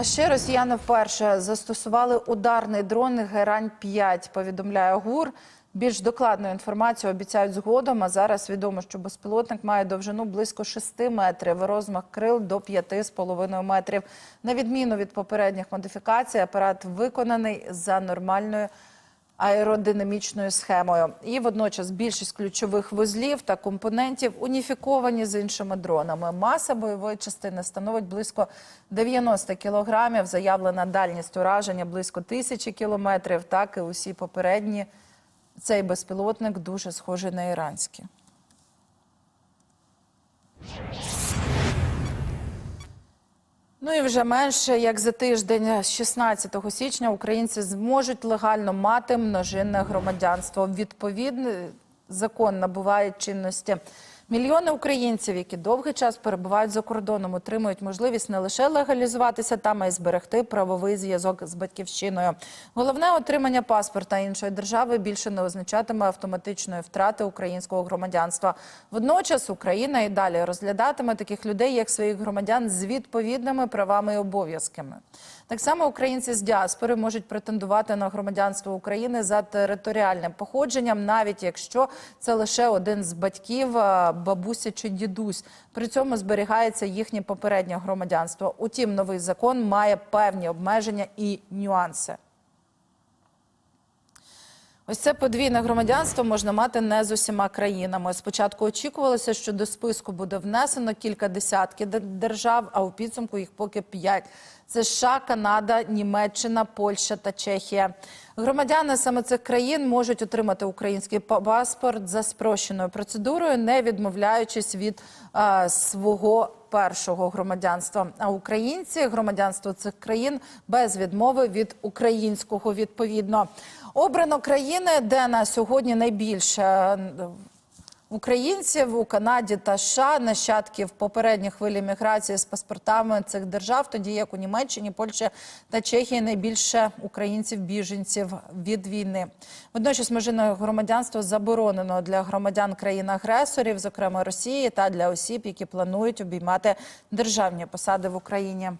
А ще росіяни вперше застосували ударний дрон Герань 5 повідомляє ГУР. Більш докладну інформацію обіцяють згодом. А зараз відомо, що безпілотник має довжину близько 6 метрів, розмах крил до 5,5 метрів. На відміну від попередніх модифікацій, апарат виконаний за нормальною аеродинамічною схемою. І водночас більшість ключових вузлів та компонентів уніфіковані з іншими дронами. Маса бойової частини становить близько 90 кілограмів. Заявлена дальність ураження близько тисячі кілометрів. Так і усі попередні. Цей безпілотник дуже схожий на іранський. Ну і вже менше як за тиждень, з 16 січня, українці зможуть легально мати множинне громадянство. Відповідний закон набуває чинності. Мільйони українців, які довгий час перебувають за кордоном, отримують можливість не лише легалізуватися там, а й зберегти правовий зв'язок з батьківщиною. Головне отримання паспорта іншої держави більше не означатиме автоматичної втрати українського громадянства. Водночас Україна і далі розглядатиме таких людей як своїх громадян з відповідними правами і обов'язками. Так само українці з діаспори можуть претендувати на громадянство України за територіальним походженням, навіть якщо це лише один з батьків, бабуся чи дідусь. При цьому зберігається їхнє попереднє громадянство. Утім, новий закон має певні обмеження і нюанси. Ось це подвійне громадянство можна мати не з усіма країнами. Спочатку очікувалося, що до списку буде внесено кілька десятків держав, а у підсумку їх поки п'ять. США, Канада, Німеччина, Польща та Чехія. Громадяни саме цих країн можуть отримати український па- паспорт за спрощеною процедурою, не відмовляючись від а, свого першого громадянства. А українці громадянство цих країн без відмови від українського відповідно. Обрано країни, де на сьогодні найбільше українців у Канаді та США, нащадків попередніх хвилі міграції з паспортами цих держав, тоді як у Німеччині, Польщі та Чехії найбільше українців-біженців від війни. Водночас межине громадянство заборонено для громадян країн-агресорів, зокрема Росії, та для осіб, які планують обіймати державні посади в Україні.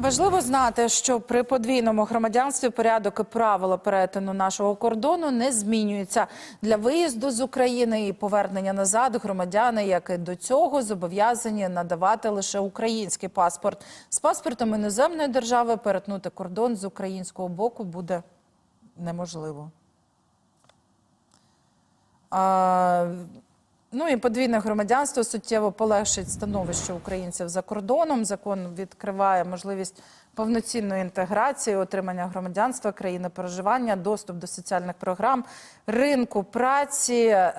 Важливо знати, що при подвійному громадянстві порядок і правила перетину нашого кордону не змінюються для виїзду з України і повернення назад. Громадяни, як і до цього, зобов'язані надавати лише український паспорт. З паспортом іноземної держави перетнути кордон з українського боку буде неможливо. А, Ну і подвійне громадянство суттєво полегшить становище українців за кордоном. Закон відкриває можливість повноцінної інтеграції, отримання громадянства, країни проживання, доступ до соціальних програм, ринку праці е,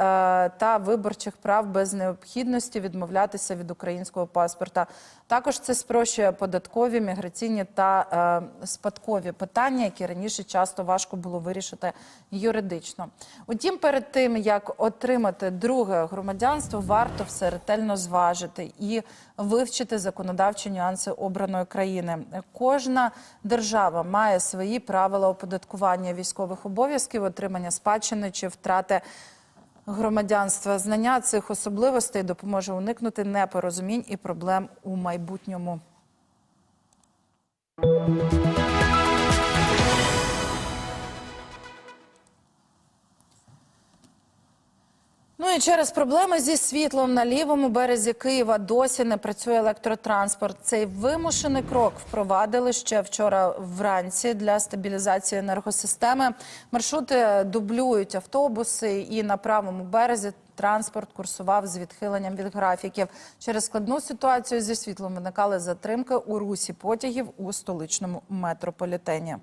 та виборчих прав без необхідності відмовлятися від українського паспорта. Також це спрощує податкові, міграційні та е, спадкові питання, які раніше часто важко було вирішити юридично. Утім, перед тим як отримати друге громадянство, варто все ретельно зважити і вивчити законодавчі нюанси обраної країни. Кожна держава має свої правила оподаткування військових обов'язків, отримання спадщини чи втрати. Громадянства знання цих особливостей допоможе уникнути непорозумінь і проблем у майбутньому. Через проблеми зі світлом на лівому березі Києва досі не працює електротранспорт. Цей вимушений крок впровадили ще вчора вранці для стабілізації енергосистеми. Маршрути дублюють автобуси, і на правому березі транспорт курсував з відхиленням від графіків. Через складну ситуацію зі світлом виникали затримки у русі потягів у столичному метрополітені.